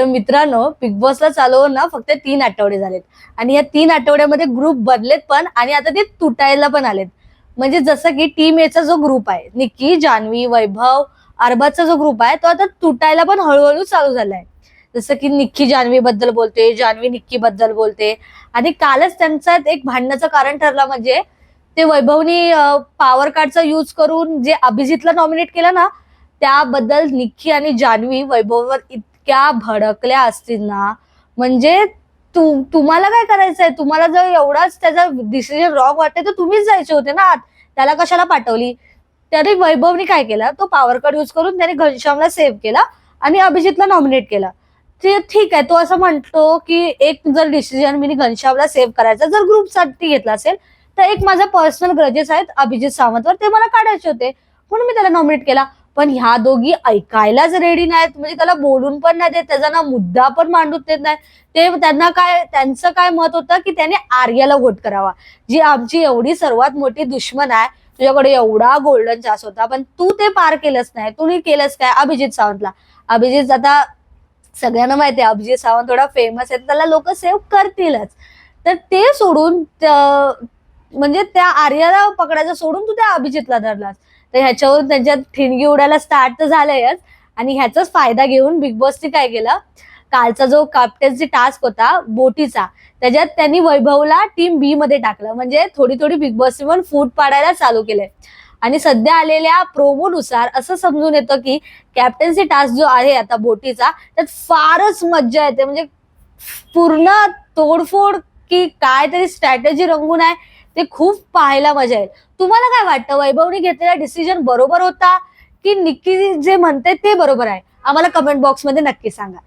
तर मित्रांनो बिग बॉसला चालू ना फक्त तीन आठवडे झालेत. आणि या तीन आठवड्यामध्ये ग्रुप बदलेत पण आणि आता ते तुटायला पण आलेत. म्हणजे जसं की टीम एचा जो ग्रुप आहे निक्की जान्हवी वैभव अरबाजचा जो ग्रुप आहे तो आता तुटायला पण हळूहळू चालू झालाय. जसं की निक्की जान्हवी बद्दल बोलते जान्हवी निक्की बद्दल बोलते. आणि कालच त्यांचा एक भांडणाचं कारण ठरलं म्हणजे ते वैभवनी पॉवर कार्डचा यूज करून जे अभिजितला नॉमिनेट केलं ना त्याबद्दल निक्की आणि जान्हवी वैभववर इतक्या भडकल्या असतील ना म्हणजे तू तुम्हाला काय करायचंय? तुम्हाला जर एवढाच त्याचा डिसिजन रॉंग वाटते तर तुम्हीच जायचे होते ना आत. त्याला कशाला पाठवली? त्याने वैभवनी काय केलं? तो पॉवर कट यूज करून त्याने घनश्यामला सेव्ह केला आणि अभिजितला नॉमिनेट केला. ते ठीक आहे तो असं म्हणतो की एक जर डिसिजन मी घनश्यामला सेव्ह करायचा जर ग्रुपसाठी घेतला असेल तर एक माझा पर्सनल ग्रजेस आहेत अभिजित सावंतवर ते मला काढायचे होते. म्हणून मी त्याला नॉमिनेट केला. पण ह्या दोघी ऐकायलाच रेडी नाहीत म्हणजे त्याला बोलून पण नाही देत त्याचा ना मुद्दा पण मांडून देत नाही. ते त्यांना काय त्यांचं काय मत होतं की त्याने आर्याला वोट करावा. जी आमची एवढी सर्वात मोठी दुश्मन आहे तुझ्याकडे एवढा गोल्डन चास होता पण तू ते पार केलंच नाही. तू केलंच काय? अभिजित सावंतला. अभिजित आता सगळ्यांना माहिती आहे अभिजित सावंत थोडा फेमस आहे त्याला लोक सेव्ह करतीलच. तर ते सोडून म्हणजे त्या आर्याला पकडायचं सोडून तू त्या अभिजितला धरलास. तर ह्याच्यावर त्यांच्यात ठिणगी उडायला स्टार्ट तर झालंयच. आणि ह्याचाच फायदा घेऊन बिग बॉसने काय केलं? कालचा जो कॅप्टन्सी टास्क होता बोटीचा त्याच्यात त्यांनी वैभवला टीम बी मध्ये टाकलं. म्हणजे थोडी थोडी बिग बॉसने पण फूट पाडायला चालू केलंय. आणि सध्या आलेल्या प्रोमोनुसार असं समजून येतं की कॅप्टन्सी टास्क जो आहे आता बोटीचा त्यात फारच मज्जा येते. म्हणजे पूर्ण तोडफोड की काय तरी स्ट्रॅटेजी रंगून आहे. ते खूप पाहायला मजा येईल. तुम्हाला काय वाटतं? वैभवने घेतलेला डिसिजन बरोबर होता की निक्की जे म्हणते ते बरोबर आहे? आम्हाला कमेंट बॉक्समध्ये नक्की सांगा.